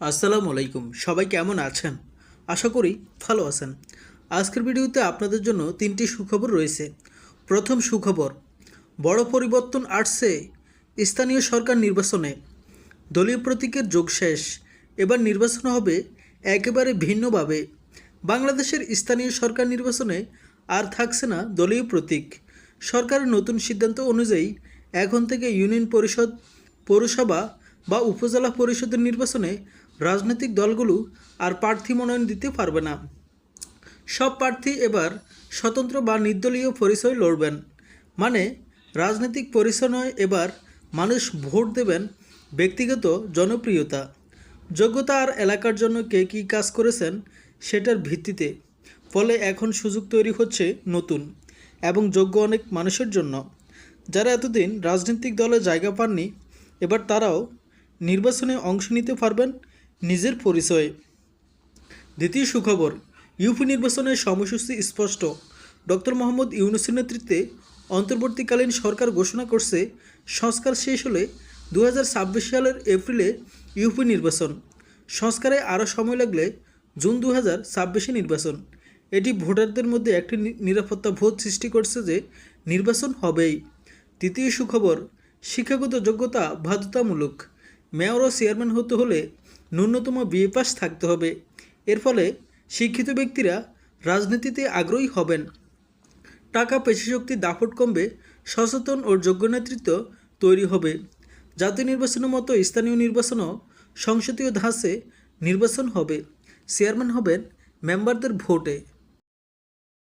আসসালামু আলাইকুম। সবাই কেমন আছেন? আশা করি ভালো আছেন। আজকের ভিডিওতে আপনাদের জন্য তিনটি সুখবর রয়েছে। প্রথম সুখবর, বড় পরিবর্তন আসছে স্থানীয় সরকার নির্বাচনে। দলীয় প্রতীকের যোগ শেষ, এবার নির্বাচন হবে একেবারে ভিন্নভাবে। বাংলাদেশের স্থানীয় সরকার নির্বাচনে আর থাকছে না দলীয় প্রতীক। সরকারের নতুন সিদ্ধান্ত অনুযায়ী এখন থেকে ইউনিয়ন পরিষদ, পৌরসভা বা উপজেলা পরিষদের নির্বাচনে রাজনৈতিক দলগুলো আর প্রার্থী মনোনয়ন দিতে পারবে না। সব প্রার্থী এবার স্বতন্ত্র বা নির্দলীয় পরিচয় লড়বেন। মানে রাজনৈতিক পরিচয় নয় এবার মানুষ ভোট দেবেন ব্যক্তিগত জনপ্রিয়তা। যোগ্যতা আর এলাকার জন্য কে কী কাজ করেছেন সেটার ভিত্তিতে। ফলে এখন সুযোগ তৈরি হচ্ছে নতুন এবং যোগ্য অনেক মানুষের জন্য। যারা এতদিন রাজনৈতিক দলে জায়গা পাননি, এবার তারাও নির্বাচনে অংশ নিতে পারবেন নিজের পরিচয়ে। দ্বিতীয় সুখবর ইউপি নির্বাচনের সময়সূচি স্পষ্ট। ডক্টর মোহাম্মদ ইউনুসের নেতৃত্বে অন্তর্বর্তীকালীন সরকার ঘোষণা করছে, সংস্কার শেষ হলে দু হাজার ছাব্বিশ সালের এপ্রিলে ইউপি নির্বাচন। সংস্কারে আরও সময় লাগলে জুন দু হাজার নির্বাচন। এটি ভোটারদের মধ্যে একটি নিরাপত্তা বোধ সৃষ্টি করছে যে নির্বাচন হবেই। তৃতীয় সুখবর, শিক্ষাগত যোগ্যতা বাধ্যতামূলক। মেয়র ও চেয়ারম্যান হতে হলে ন্যূনতম বিএ পাস থাকতে হবে। এর ফলে শিক্ষিত ব্যক্তিরা রাজনীতিতে আগ্রহী হবেন। টাকা পেশিশক্তির দাফট কমবে, সচেতন ও যোগ্য নেতৃত্ব তৈরি হবে। জাতীয় নির্বাচনের মতো স্থানীয় নির্বাচনও সংসদীয় ধাঁচে নির্বাচন হবে। চেয়ারম্যান হবেন মেম্বারদের ভোটে।